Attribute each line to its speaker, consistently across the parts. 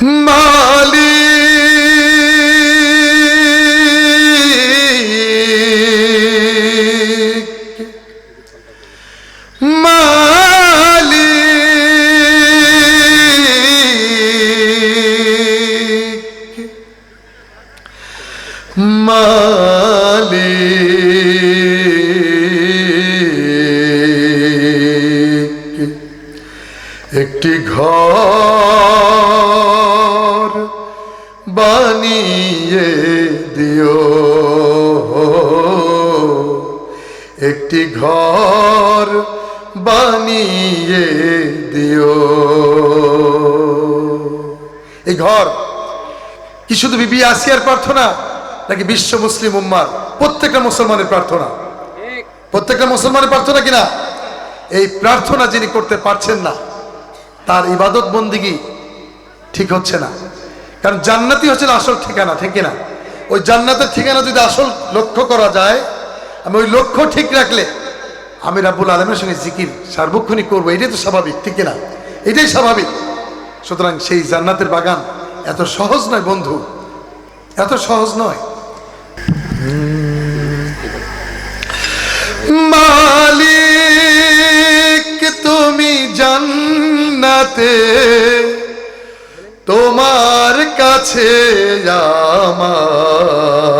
Speaker 1: মালিক। মালিক। একটি ঘর একটি ঘর বানিয়ে দিও। এই ঘর কি শুধু বিবি আসিয়ার প্রার্থনা, নাকি বিশ্ব মুসলিম উম্মার? প্রত্যেকটা মুসলমানের প্রার্থনা। প্রত্যেকটা মুসলমানের প্রার্থনা কিনা? এই প্রার্থনা যিনি করতে পারছেন না, তার ইবাদত বন্দিগি ঠিক হচ্ছে না। কারণ জান্নাতি হচ্ছে আসল ঠিকানা, ঠিক না ওই জান্নাতের ঠিকানা যদি আসল লক্ষ্য করা যায় আমি ওই লক্ষ্য ঠিক রাখলে আমি রাব্বুল আলমের সঙ্গে জিকির সার্বক্ষণিক করব, এটাই তো স্বাভাবিক, ঠিক না এটাই স্বাভাবিক। সুতরাং সেই জান্নাতের বাগান এত সহজ নয় বন্ধু, এত সহজ নয়। মালিক, তুমি জান্নাতে, তোমার কাছে আমায়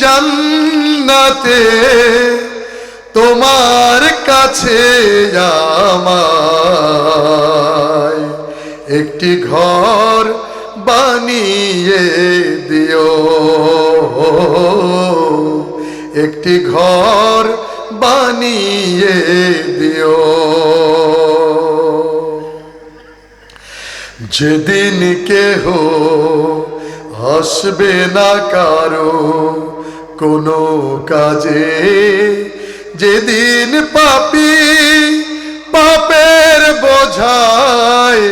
Speaker 1: জান্নাতে, তোমার কাছে আমায় একটি ঘর বানিয়ে দিও। একটি ঘর বানিয়ে দিও। যেদিন কেহ আসবে না কারও কোনো কাজে, যেদিন পাপি পাপের বোঝায়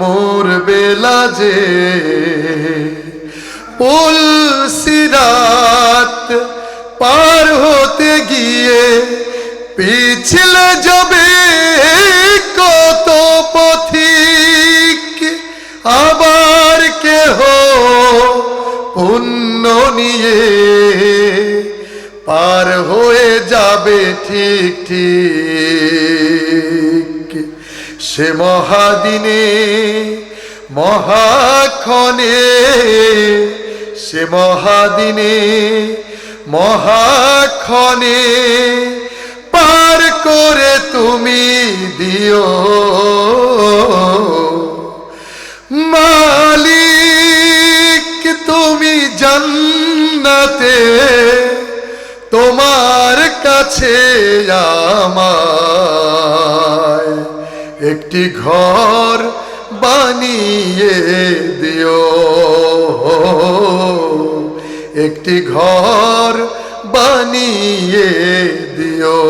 Speaker 1: মোর বেলা যে। পুল সিরাত পার হতে গিয়ে পিছলে যাবে কত পথিক, আবার কেহ পুণ্য নিয়ে পার হয়ে যাবে ঠিক ঠিক। সে মহাদিনে, মহাক্ষণে, সে মহাদিনে, মহাক্ষণে পার করে তুমি দিও। কাছে আমায়। একটি ঘর বানিয়ে দিও। একটি ঘর বানিয়ে দিও।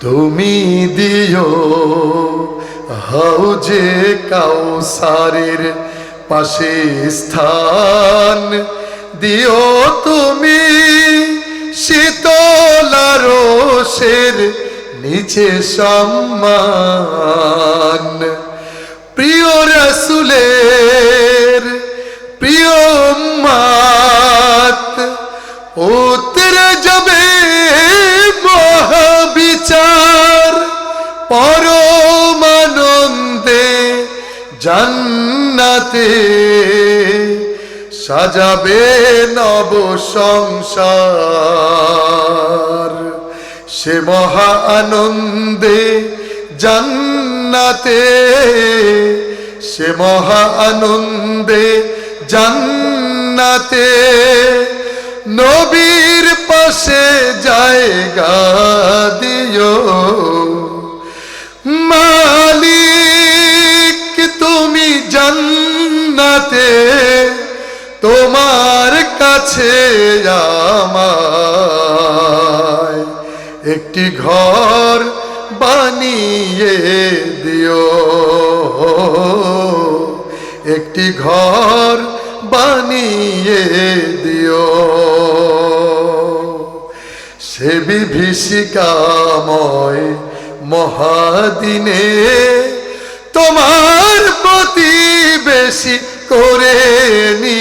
Speaker 1: তুমি দিও হাউজে কাউসারের পাশে স্থান। দিও তুমি শীতলারসের নিচে সম্মান। প্রিয় রসুলের প্রিয় মাত উত্তরে যাবে মহাবিচার পরমানন্দে জান্নাতে। সাজাবে নব সংসার। সে মহা আনন্দে জান্নাতে, সে মহা আনন্দে জান্নাতে। নবীর পাশে জায়গা দিও। মালিক, তুমি জান্নাতে। তোমার কাছে আমায় একটি ঘর বানিয়ে দিও। একটি ঘর বানিয়ে দিও। সে বিভীষিকাময় মহাদিনে তোমার প্রতিবেশী করে